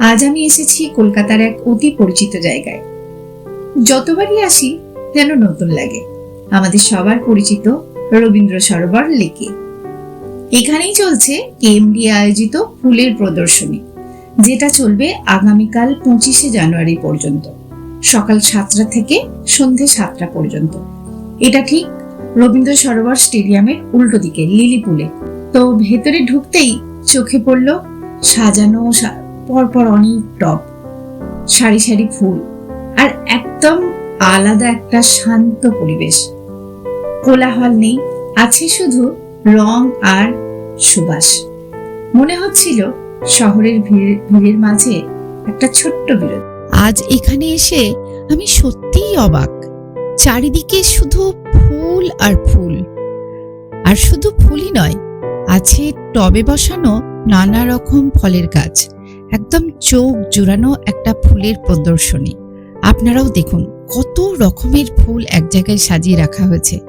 আজ আমি এসেছি কলকাতার এক অতি পরিচিত জায়গায়। যতবারই আসি, যেন নতুন লাগে। আমাদের সবার পরিচিত রবীন্দ্র সরোবর লেকে। এখানেই চলছে কেএমডি আয়োজিত ফুলের প্রদর্শনী, যেটা চলবে আগামীকাল পঁচিশে জানুয়ারি পর্যন্ত। সকাল সাতটা থেকে সন্ধে সাতটা পর্যন্ত। এটা ঠিক রবীন্দ্র সরোবর স্টেডিয়ামের উল্টো দিকে লিলি পুলে তো ভেতরে ঢুকতেই চোখে পড়ল সাজানো পরপর অনেক টব, সারি সারি ফুল আর একদম আলাদা একটা শান্ত পরিবেশ। কোলাহল নেই, আছে শুধু রং আর সুবাস। মনে হচ্ছিল শহরের ভিড়, ভিড়ের মাঝে একটা ছোট্ট বিরতি আজ এখানে এসে আমি সত্যিই অবাক। চারিদিকে শুধু ফুল আর ফুল। আর শুধু ফুলই নয়, আছে টবে বসানো নানা রকম ফলের গাছ। একদম চোখ জুড়ানো একটা ফুলের প্রদর্শনী। আপনারাও দেখুন কত রকমের ফুল এক জায়গায় সাজিয়ে রাখা হয়েছে।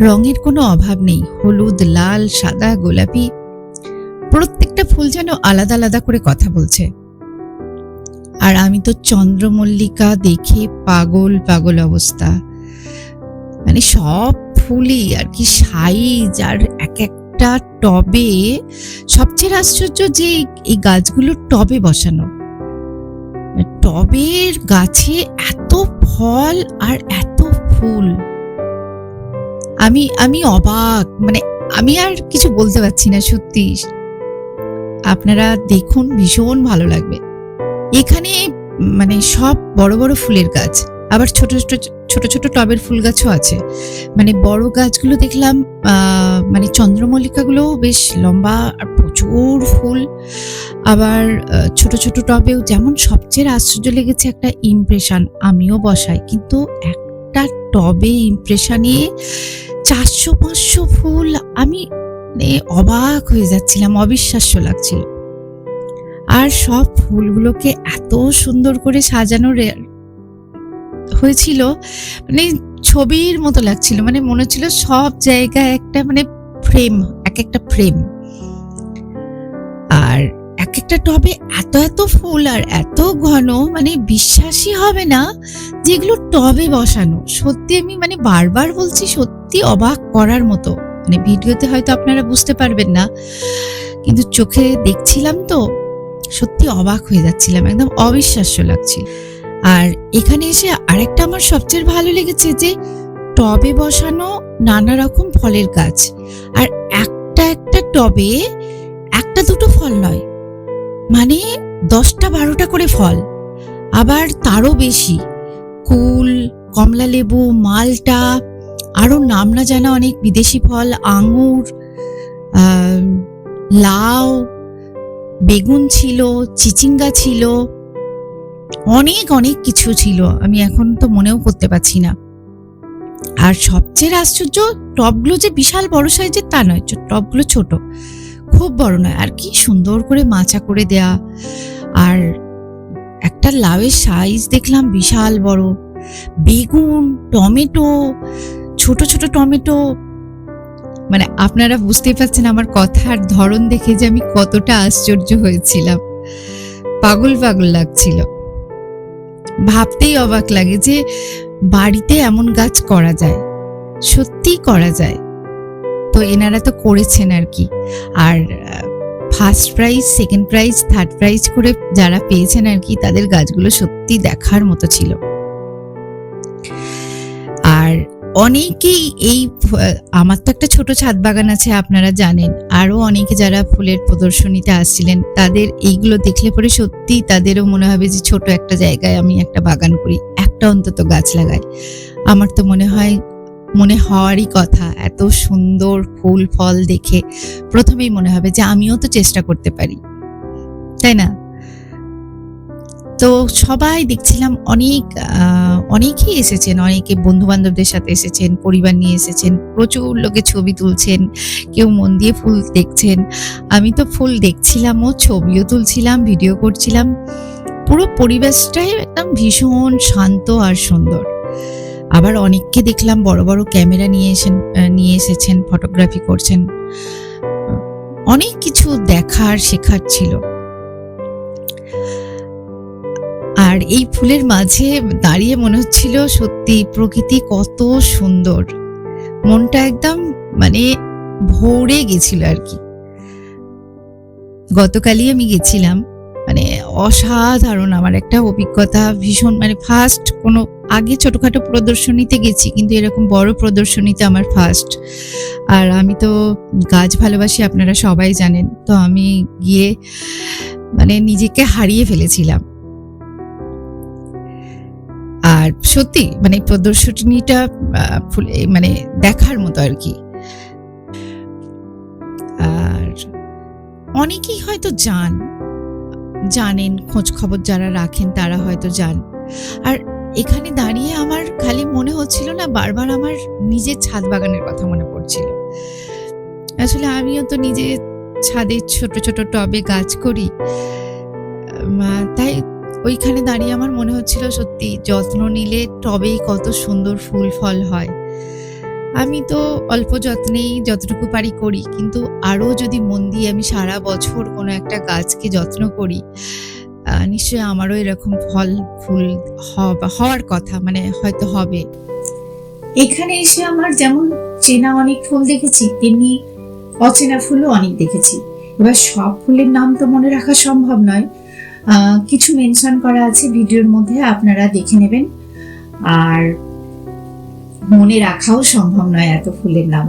রঙের কোনো অভাব নেই, হলুদ, লাল, সাদা, গোলাপি। প্রত্যেকটা ফুল যেন আলাদা আলাদা করে কথা বলছে। আর আমি তো চন্দ্রমল্লিকা দেখে পাগল পাগল অবস্থা। মানে সব ফুলই আর কি সাইজ আর এক একটা টবে, সবচেয়ে আশ্চর্য যে এই গাছগুলো টবে বসানো। টবের গাছে এত ফল আর এত ফুল। আমি আমি অবাক মানে আমি আর কিছু বলতে পারছি না, সত্যি। আপনারা দেখুন, ভীষণ ভালো লাগবে। এখানে মানে সব বড় বড় ফুলের গাছ, আবার ছোট ছোট ছোট ছোট টবের ফুল গাছও আছে। মানে বড় গাছগুলো দেখলাম মানে চন্দ্রমল্লিকাগুলো বেশ লম্বা আর প্রচুর ফুল। আবার ছোট ছোট টবেও যেমন সবচেয়ে আশ্চর্য লেগেছে একটা ইমপ্রেশন আমিও বসাই। কিন্তু একটা টবে ইমপ্রেশনে চারশো পাঁচশো ফুল আমি মানে অবাক হয়ে যাচ্ছিলাম, অবিশ্বাস্য লাগছিল। আর সব ফুলগুলোকে এত সুন্দর করে সাজানো রে- হয়েছিল মানে ছবির মতো লাগছিল মানে মনে হচ্ছিল সব জায়গায় একটা মানে ফ্রেম এক একটা ফ্রেম আর এক একটা টবে এত এত ফুল আর এত ঘন মানে বিশ্বাসই হবে না যেগুলো টবে বসানো। সত্যি আমি মানে বারবার বলছি, সত্যি অবাক করার মতো। মানে ভিডিওতে হয়তো আপনারা বুঝতে পারবেন না, কিন্তু চোখে দেখছিলাম তো, সত্যি অবাক হয়ে যাচ্ছিলাম, একদম অবিশ্বাস্য লাগছিল। আর এখানে এসে আরেকটা আমার সবচেয়ে ভালো লেগেছে যে টবে বসানো নানা রকম ফলের গাছ। আর একটা একটা টবে একটা দুটো ফল নয় মানে দশটা বারোটা করে ফল। আবার তারও বেশি, কুল, কমলা লেবু, মালটা আরও নাম না জানা অনেক বিদেশি ফল, আঙুর লাউ, বেগুন ছিল, চিচিঙ্গা ছিল অনেক অনেক কিছু ছিল। আমি এখন তো মনেও করতে পারছি না। আর সবচেয়ে আশ্চর্য টবগুলো যে বিশাল বড় সাইজের তা নয় টবগুলো ছোট। খুব বড় নয়। আর কি সুন্দর করে মাচা করে দেয়া। আর একটা লাউয়ের সাইজ দেখলাম বিশাল বড়। বেগুন, টমেটো, ছোট ছোট টমেটো। মানে আপনারা বুঝতেই পারছেন আমার কথার ধরন দেখে যে আমি কতটা আশ্চর্য হয়েছিলাম। পাগল পাগল লাগছিল। ভাবতেই অবাক লাগে যে বাড়িতে এমন গাছ করা যায়, সত্যিই করা যায়। তো এনারা তো করেছেন আর কি। আর first prize second prize third prize করে যারা পেয়েছেন আর কি, তাদের গাছগুলো সত্যি দেখার মতো ছিল। অনেকেই এই আমার তো একটা ছোট ছাদ বাগান আছে, আপনারা জানেন। আরও অনেকে যারা ফুলের প্রদর্শনীতে আসছিলেন, তাদের এইগুলো দেখলে পরে সত্যি তাদেরও মনে হবে যে ছোট একটা জায়গায় আমি একটা বাগান করি, একটা অন্তত গাছ লাগাই। আমার তো মনে হয়, মনে হওয়ারই কথা, এত সুন্দর ফুল, ফল দেখে প্রথমেই মনে হবে যে আমিও তো চেষ্টা করতে পারি। তাই না? তো সবাই দেখছিলাম অনেক অনেকেই এসেছেন, অনেকে বন্ধু বান্ধবদের সাথে এসেছেন, পরিবার নিয়ে এসেছেন, প্রচুর লোকে ছবি তুলছেন, কেউ মন দিয়ে ফুল দেখছেন। আমি তো ফুল দেখছিলাম ও ছবিও তুলছিলাম, ভিডিও করছিলাম। পুরো পরিবেশটাই একদম ভীষণ শান্ত আর সুন্দর। আবার অনেককে দেখলাম বড় বড় ক্যামেরা নিয়ে এসেন নিয়ে এসেছেন, ফটোগ্রাফি করছেন। অনেক কিছু দেখার, শেখার ছিল। আর এই ফুলের মাঝে দাঁড়িয়ে মনে হচ্ছিল সত্যি প্রকৃতি কত সুন্দর। মনটা একদম মানে ভরে গেছিল আর কি। গতকালই আমি গেছিলাম মানে অসাধারণ আমার একটা অভিজ্ঞতা, ভীষণ মানে ফার্স্ট কোনো, আগে ছোটখাটো প্রদর্শনীতে গেছি, কিন্তু এরকম বড় প্রদর্শনীতে আমার ফার্স্ট আর আমি তো গাছ ভালোবাসি, আপনারা সবাই জানেন, তো আমি গিয়ে মানে নিজেকে হারিয়ে ফেলেছিলাম। আর সত্যি মানে প্রদর্শনীটা মানে দেখার মতো আর কি। আর অনেকেই হয়তো যান জানেন খোঁজ খবর যারা রাখেন তারা হয়তো যান আর এখানে দাঁড়িয়ে আমার খালি মনে হচ্ছিল না, বারবার আমার নিজের ছাদ বাগানের কথা মনে পড়ছিল। আসলে আমিও তো নিজে ছাদে ছোট ছোট টবে গাছ করি। তাই ওইখানে দাঁড়িয়ে আমার মনে হচ্ছিল সত্যি যত্ন নিলে টবেই কত সুন্দর ফুল ফল হয়। আমি তো অল্প যত্নেই যতটুকু পারি করি, কিন্তু আরও যদি মন দিয়ে আমি সারা বছর কোনো একটা গাছকে যত্ন করি নিশ্চয়ই আমারও এরকম ফল, ফুল হওয়া- হওয়ার কথা মানে হয়তো হবে। এখানে এসে আমার যেমন চেনা অনেক ফুল দেখেছি, তেমনি অচেনা ফুলও অনেক দেখেছি। এবার সব ফুলের নাম তো মনে রাখা সম্ভব নয়। কিছু মেনশন করা আছে ভিডিওর মধ্যে, আপনারা দেখে নেবেন। আর মনে রাখাও সম্ভব নয় এত ফুলের নাম।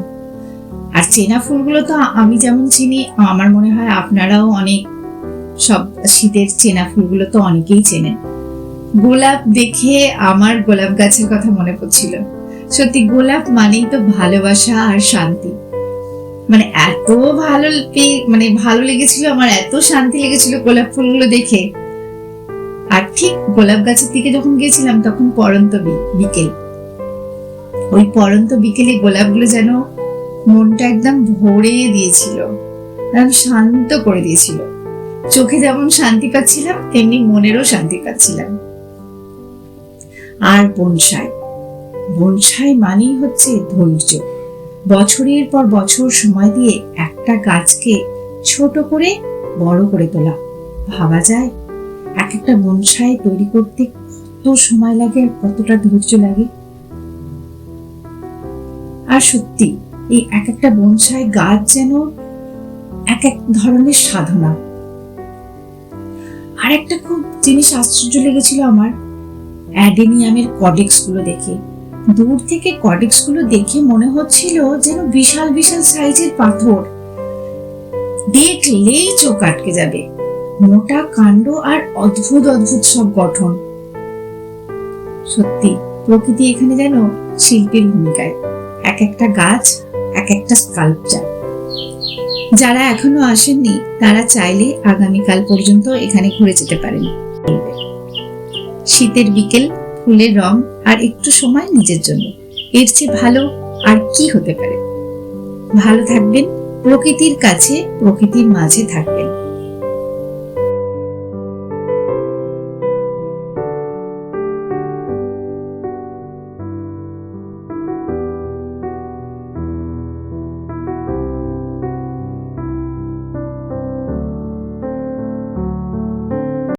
আর চেনা ফুলগুলো তো আমি যেমন চিনি, আমার মনে হয় আপনারাও অনেক সব শীতের চেনা ফুলগুলো তো অনেকেই চেনেন। গোলাপ দেখে আমার গোলাপ গাছের কথা মনে পড়ছিল। সত্যি গোলাপ মানেই তো ভালোবাসা আর শান্তি। মানে এত ভালো মানে ভালো লেগেছিল, আমার এত শান্তি লেগেছিল গোলাপ ফুলগুলো দেখে। আর ঠিক গোলাপ গাছের দিকে যখন গেছিলাম, তখন পরন্ত বিকেল। ওই পরন্ত বিকেলে গোলাপগুলো যেন মনটা একদম ভরে দিয়েছিল, একদম শান্ত করে দিয়েছিল। চোখে যেমন শান্তি পাচ্ছিলাম, তেমনি মনেরও শান্তি পাচ্ছিলাম। আর বনসাই বনসাই মানেই হচ্ছে ধৈর্য। বছরের পর বছর সময় দিয়ে একটা গাছকে ছোট করে বড় করে তোলা। ভাবা যায় এক একটা বনসাই তৈরি করতে কত সময় লাগে আর কতটা ধৈর্য লাগে। আর সত্যি, এই এক একটা বনসাই গাছ যেন এক এক ধরনের সাধনা। আর একটা খুব জিনিস আশ্চর্য লেগেছিল আমার, অ্যাডেনিয়ামের কডেক্সগুলো দেখে। দূর থেকে কডেক্সগুলো দেখে মনে হচ্ছিল যেন বিশাল বিশাল সাইজের পাথর। দেখলেই চোখ আটকে যাবে। মোটা কাণ্ড আর অদ্ভুত অদ্ভুত সব গঠন। সত্যি, প্রকৃতি এখানে যেন শিল্পীর ভূমিকায়। এক একটা গাছ, এক একটা স্কাল্পচার যারা এখনও আসেননি, তারা চাইলে আগামীকাল পর্যন্ত এখানে ঘুরে যেতে পারেন। শীতের বিকেল ফুলের রং আর একটু সময় নিজের জন্য। এর চেয়ে ভালো আর কি হতে পারে? ভালো থাকবেন প্রকৃতির কাছে, প্রকৃতির মাঝে থাকবেন।